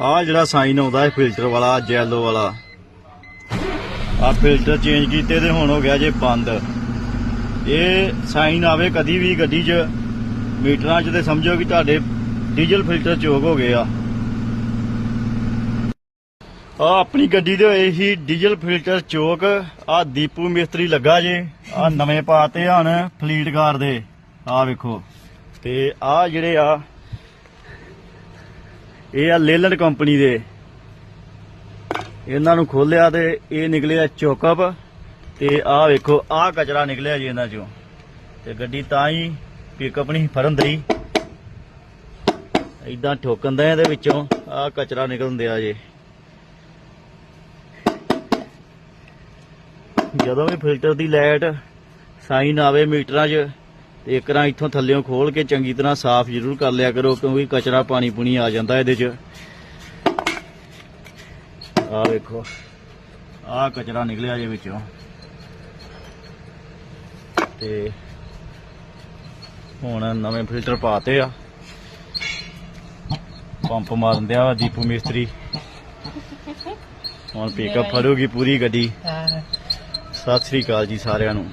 ਆ ਜਿਹੜਾ ਸਾਈਨ ਆਉਂਦਾ ਹੈ ਫਿਲਟਰ ਵਾਲਾ ਜੈਲੋ ਵਾਲਾ। ਆ ਫਿਲਟਰ ਚੇਂਜ ਕੀਤੇ ਤੇ ਹੁਣ ਹੋ ਗਿਆ ਜੇ ਬੰਦ। ਇਹ ਸਾਈਨ ਆਵੇ ਕਦੀ ਵੀ ਗੱਡੀ 'ਚ, ਮੀਟਰਾਂ 'ਚ ਤੇ ਸਮਝੋ ਕਿ ਤੁਹਾਡੇ ਡੀਜ਼ਲ ਫਿਲਟਰ ਚੋਕ ਹੋ ਗਏ ਆ। ਆ ਆਪਣੀ ਗੱਡੀ ਦੇ ਹੋਏ ਸੀ ਡੀਜ਼ਲ ਫਿਲਟਰ ਚੋਕ ਆ ਦੀਪੂ ਮਿਸਤਰੀ ਲੱਗਾ ਜੇ ਆ ਨਵੇਂ ਪਾਤੇ ਹਨ ਫਲੀਟ ਕਾਰ ਦੇ। ਆ ਵੇਖੋ। ਤੇ ਆ ਜਿਹੜੇ ਆ ਇਹ ਆ ਲੇਲਰ ਕੰਪਨੀ ਦੇ। ਇਹਨਾਂ ਨੂੰ ਖੋਲਿਆ ਤੇ ਇਹ ਨਿਕਲਿਆ ਚੋਕਅਪ ਤੇ ਆਹ ਵੇਖੋ, ਆਹ ਕਚਰਾ ਨਿਕਲਿਆ ਜੀ ਇਹਨਾਂ ਚੋਂ। ਤੇ ਗੱਡੀ ਤਾਂ ਹੀ ਪਿਕਅਪ ਨਹੀਂ ਫੜਨ ਦਈ। ਇਦਾਂ ਠੋਕਣ ਦਾ ਇਹਦੇ ਵਿੱਚੋਂ, ਆਹ ਕਚਰਾ ਨਿਕਲਣ ਦਿਆ ਜੇ। ਜਦੋਂ ਵੀ ਫਿਲਟਰ ਦੀ ਲਾਈਟ ਸਾਈਨ ਆਵੇ ਮੀਟਰਾਂ 'ਚ ਤੇ ਇੱਕ ਰਾਂ ਇੱਥੋਂ ਥੱਲਿਓਂ ਖੋਲ ਕੇ ਚੰਗੀ ਤਰ੍ਹਾਂ ਸਾਫ਼ ਜ਼ਰੂਰ ਕਰ ਲਿਆ ਕਰੋ ਕਿਉਂਕਿ ਕਚਰਾ ਪਾਣੀ ਪੁਣੀ ਆ ਜਾਂਦਾ ਇਹਦੇ 'ਚ। ਆ ਵੇਖੋ ਆ ਕਚਰਾ ਨਿਕਲਿਆ ਜੇ ਵਿੱਚੋਂ। ਤੇ ਹੁਣ ਨਵੇਂ ਫਿਲਟਰ ਪਾਤੇ ਆ। ਪੰਪ ਮਾਰਨ ਦਿਆ ਦੀਪੂ ਮਿਸਤਰੀ। ਹੁਣ ਪਿਕਅਪ ਫੜੂਗੀ ਪੂਰੀ ਗੱਡੀ। ਸਤਿ ਸ੍ਰੀ ਅਕਾਲ ਜੀ ਸਾਰਿਆਂ ਨੂੰ।